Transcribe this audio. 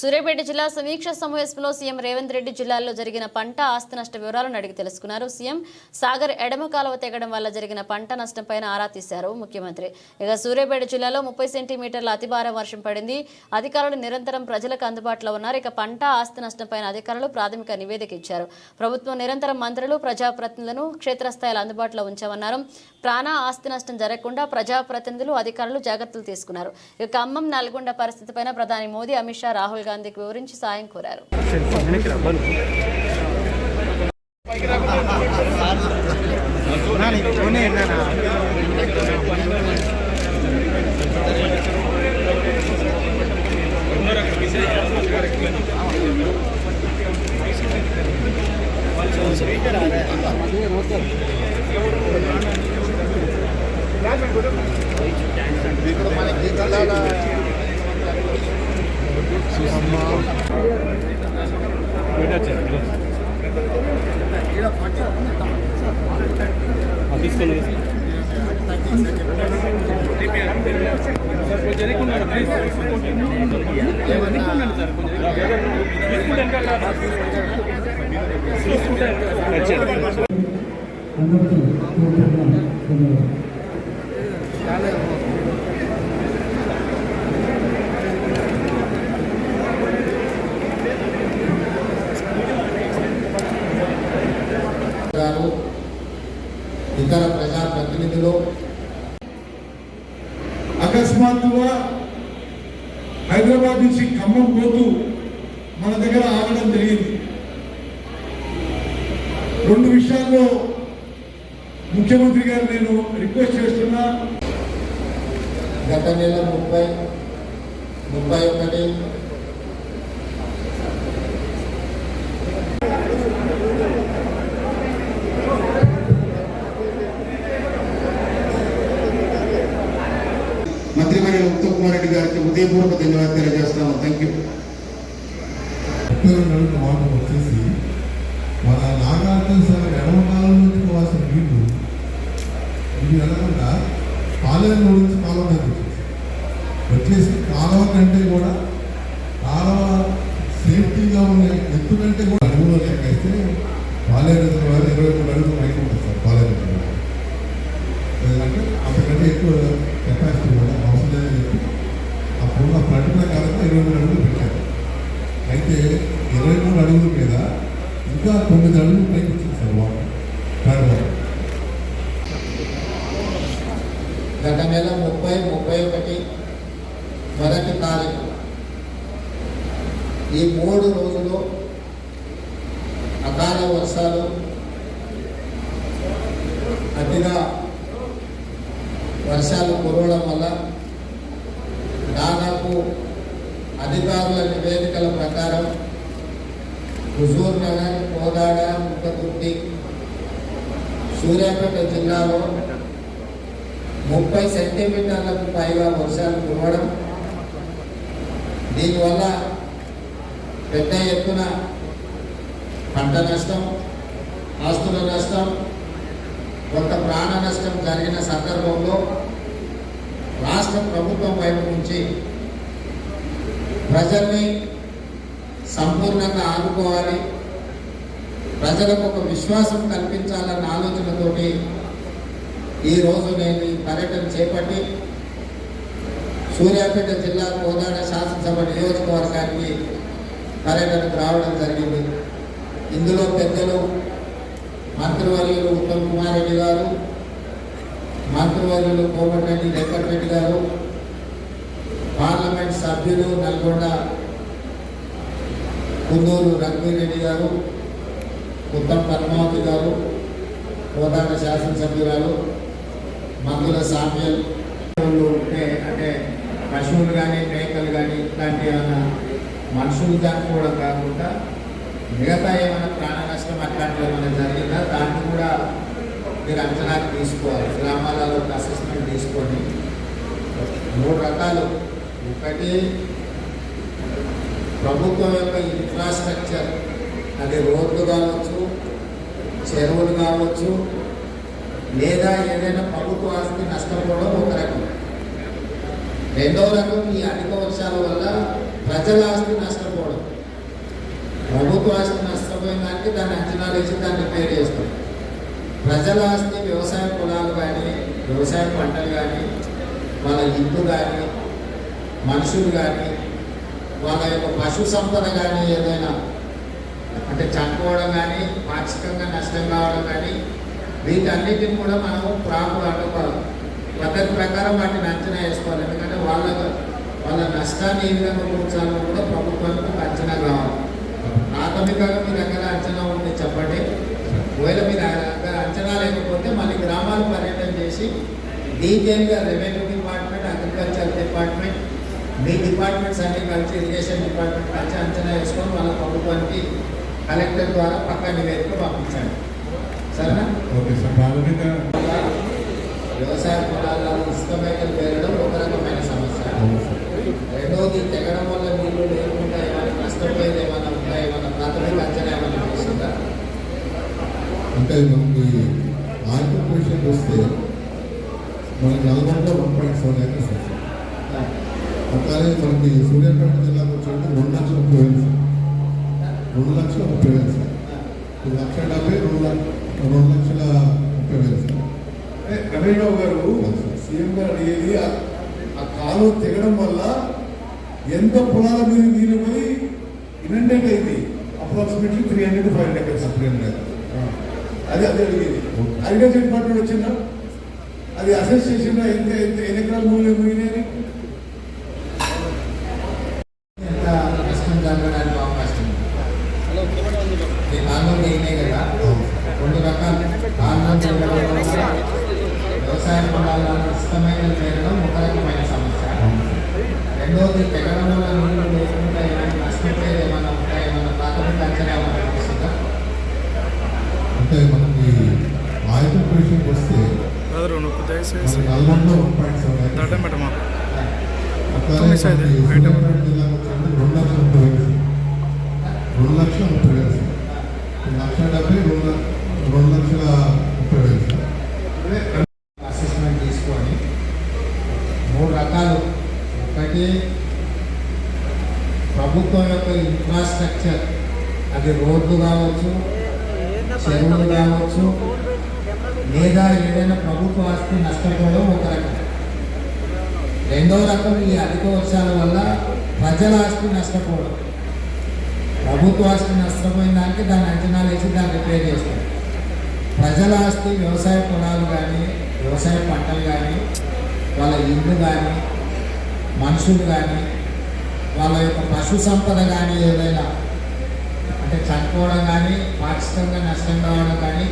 సూర్యాపేట జిల్లా సమీక్ష సమావేశంలో సీఎం రేవంత్ రెడ్డి జిల్లాలో జరిగిన పంట ఆస్తి నష్ట వివరాలను అడిగి తెలుసుకున్నారు. సీఎం సాగర్ ఎడమ కాలువ తెగడం వల్ల జరిగిన పంట నష్టంపై ఆరా తీశారు ముఖ్యమంత్రి. ఇక సూర్యాపేట జిల్లాలో ముప్పై సెంటీమీటర్ల అతిభారం వర్షం పడింది. అధికారులు నిరంతరం ప్రజలకు అందుబాటులో ఉన్నారు. ఇక పంట ఆస్తి నష్టంపై అధికారులు ప్రాథమిక నివేదిక ఇచ్చారు. ప్రభుత్వం నిరంతరం మంత్రులు ప్రజాప్రతినిధులను క్షేత్రస్థాయిలో అందుబాటులో ఉంచామన్నారు. ప్రాణ ఆస్తి నష్టం జరగకుండా ప్రజాప్రతినిధులు అధికారులు జాగ్రత్తలు తీసుకున్నారు. ఇక ఖమ్మం నల్గొండ పరిస్థితిపైన ప్రధాని మోదీ అమిత్ షా రాహుల్ రాహుల్ గాంధీకి వివరించి సాయం కోరారు. ఇక్కడ మనకి జిల్లాల అందరికీ పూర్తిగా ధన్యవాదాలు గారు ఇతర ప్రజాప్రతినిధులు అకస్మాత్తుగా హైదరాబాద్ నుంచి ఖమ్మం పోతూ మన దగ్గర ఆగడం జరిగింది. రెండు విషయాల్లో ముఖ్యమంత్రి గారు నేను రిక్వెస్ట్ చేస్తున్నా. గత నెల ముప్పై ముప్పై ఒకటి మంత్రివర్యులు ఉత్తమ్ కుమార్ రెడ్డి గారికి ఉదయపూర్వక ధన్యవాదాలు తెలియజేస్తాను థ్యాంక్ యూ వచ్చేసి మన నాగార్జున ఎడమ కాలం నుంచి పోవాల్సిన నీళ్ళు ఇవి వెళ్ళకుండా పాలేరు నుంచి కాలువ వచ్చేసి కాలువ కంటే కూడా కాలువ సేఫ్టీగా ఉన్న ఎత్తు కంటే కూడా అడుగులో అయితే పాలేరు వారు ఇరవై మూడు అడుగులు పైకి ఉంటుంది. అడుగుల మీద ఇంకా తొమ్మిది అడుగులు పైకి వచ్చింది సార్ వాటర్ థర్డ్ గత నెల ముప్పై ముప్పై ఒకటి మొదటి తారీఖు. ఈ మూడు రోజులు అకాల వర్షాలు అతిగా వర్షాలు కురవడం వల్ల దాదాపు అధికారుల నివేదికల ప్రకారం హుజూర్ నగర్ కోదాడ ముక్కతుర్తి సూర్యాపేట జిల్లాలో ముప్పై సెంటీమీటర్లకు పైగా వర్షాలు కురవడం దీనివల్ల పెద్ద ఎత్తున పంట నష్టం ఆస్తుల నష్టం కొంత ప్రాణ నష్టం జరిగిన సందర్భంలో రాష్ట్ర ప్రభుత్వం వైపు నుంచి ప్రజల్ని సంపూర్ణంగా ఆదుకోవాలి. ప్రజలకు ఒక విశ్వాసం కల్పించాలన్న ఆలోచనతోటి ఈరోజు నేను ఈ పర్యటన చేపట్టి సూర్యాపేట జిల్లా కోదాడ శాసనసభ నియోజకవర్గానికి పర్యటనకు రావడం జరిగింది. ఇందులో పెద్దలు మంత్రివర్యులు ఉత్తమ్ కుమార్ రెడ్డి గారు మంత్రివర్యులు కోమటిరెడ్డి వెంకటరెడ్డి గారు పార్లమెంట్ సభ్యులు నల్గొండ కుందూరు రఘువీరెడ్డి గారు ఉత్తమ్ పద్మావతి గారు కోదాడ శాసనసభ్యురాలు మందుల సామ్యం ఉంటే అంటే పశువులు కానీ మేకలు కానీ ఇట్లాంటి ఏమైనా మనుషులు చనిపోవడం కాకుండా మిగతా ఏమైనా ప్రాణ నష్టం అట్లాంటివి ఏమైనా జరిగిందా? దాన్ని కూడా మీరు అంచనాకు తీసుకోవాలి. గ్రామాలలో అసెస్మెంట్ తీసుకొని మూడు రకాలు. ఒకటి ప్రభుత్వం యొక్క ఇన్ఫ్రాస్ట్రక్చర్ అది రోడ్లు కావచ్చు చెరువులు కావచ్చు లేదా ఏదైనా ప్రభుత్వ ఆస్తి నష్టపోవడం ఒక రకం. రెండవ రకం ఈ అధిక వర్షాల వల్ల ప్రజల ఆస్తి నష్టపోవడం ప్రభుత్వ ఆస్తి నష్టపోయిన దానికి దాన్ని అంచనాలు వేసి దాన్ని రిపేర్ చేస్తాం. ప్రజల ఆస్తి వ్యవసాయ పొలాలు కానీ వ్యవసాయ పంటలు కానీ మన ఇల్లు కానీ మనుషులు కానీ వాళ్ళ యొక్క పశు సంపద కానీ ఏదైనా అంటే చనిపోవడం కానీ పాక్షికంగా నష్టం కావడం కానీ వీటన్నిటిని కూడా మనము ప్రాపు అంటే పద్ధతి ప్రకారం వాటిని అంచనా వేసుకోవాలి. ఎందుకంటే వాళ్ళ వాళ్ళ నష్టాన్ని ఏ విధంగా కూర్చాలో కూడా ప్రభుత్వానికి ఒక అంచనా కావాలి. ప్రాథమికంగా మీ దగ్గర అంచనా ఉంది చెప్పండి. ఒకవేళ మీ దగ్గర అంచనా లేకపోతే మళ్ళీ గ్రామాలు పర్యటన చేసి డీటెయిల్గా రెవెన్యూ డిపార్ట్మెంట్ అగ్రికల్చర్ డిపార్ట్మెంట్ మీ డిపార్ట్మెంట్స్ అన్ని కలిసి ఇరిగేషన్ డిపార్ట్మెంట్ కలిసి అంచనా వేసుకొని వాళ్ళ ప్రభుత్వానికి కలెక్టర్ ద్వారా పక్కా నివేదిక పంపించండి. సరేనా? ఓకే సార్ ప్రాథమిక వ్యవసాయ పొలాల్లో ఇసుక మేకలు పేరడం ఒక రకమైన సమస్య. రెండవది తెగడం వల్ల నీళ్ళు లేకుండా ఏమైనా నష్టపోయేది ఏమైనా ఉందా? ఏమైనా ప్రాథమిక అంచనా ఏమైనా చేసిందా అంటే మనకి విషయానికి వస్తే మనకి నల్గొండలో వన్ పాయింట్ ఏకర్స్ ఉంది సార్. అట్లానే మనకి సూర్యాపేట జిల్లాకు వచ్చేది రెండు లక్షల ముప్పై వేలు సార్. రెండు లక్షల ముప్పై వేలు సార్. లక్ష డెబ్బై రెండు రెండు లక్షల ముప్పై వేలు సార్. అంటే రమేష్ బాబు గారు సీఎం గారు అడిగేది ఆ- కాలువ తెగడం వల్ల ఎంత పొలాల మీద నీళ్ళు పోయి ఇనండేట్ అయింది? Approximately three hundred five hundred acres separate అది అదే అడిగేది. అగ్రికల్చర్ డిపార్ట్మెంట్ వచ్చిందా? అది అసెస్ చేసిందా? ఎంత ఎంత ఎన్ని ఎకరాల మూల్యం పోయినాయి ఎంత నష్టం జరగడానికి అవకాశం ఉంది ఈ కాలంలో నేనే కదా రెండు రకాలు కాలంలో వ్యవసాయ పొలాలను ఇష్టమైన చేయడం ఒక రకమైన సమస్య రెండవది తెగడం వల్ల నీళ్ళు లేకుండా ఏమైనా నష్టపోయేది ఏమైనా ఉంటాయి ఏమైనా ప్రాథమిక అంచనా ఏమైనా అంటే మనకి ఆర్థిక విషయానికి వస్తే నల్గొండలో వన్ పాయింట్ సెవెన్ జిల్లాకు రెండు లక్షల ముప్పై వేలు రెండు లక్షల ముప్పై వేలు లక్ష డెబ్బై రెండు రెండు లక్షల ముప్పై వేలు సార్ అసెస్మెంట్ తీసుకొని మూడు రకాలు ఒకటి ప్రభుత్వం యొక్క ఇన్ఫ్రాస్ట్రక్చర్ అది రోడ్లు కావచ్చు చెరువులు కావచ్చు లేదా ఏదైనా ప్రభుత్వ ఆస్తి నష్టపోవడం ఒక రకం. రెండో రకం ఈ అధిక వర్షాల వల్ల ప్రజల ఆస్తి నష్టపోవడం. ప్రభుత్వ ఆస్తి నష్టపోయిన దానికి దాన్ని అంచనాలు వేసి దాన్ని రిపేర్ చేస్తాం. ప్రజల ఆస్తి వ్యవసాయ పొలాలు కానీ వ్యవసాయ పంటలు కానీ వాళ్ళ ఇల్లు కానీ మనుషులు కానీ వాళ్ళ యొక్క పశు సంపద కానీ ఏదైనా అంటే చనిపోవడం కానీ పాక్షికంగా నష్టం కావడం కానీ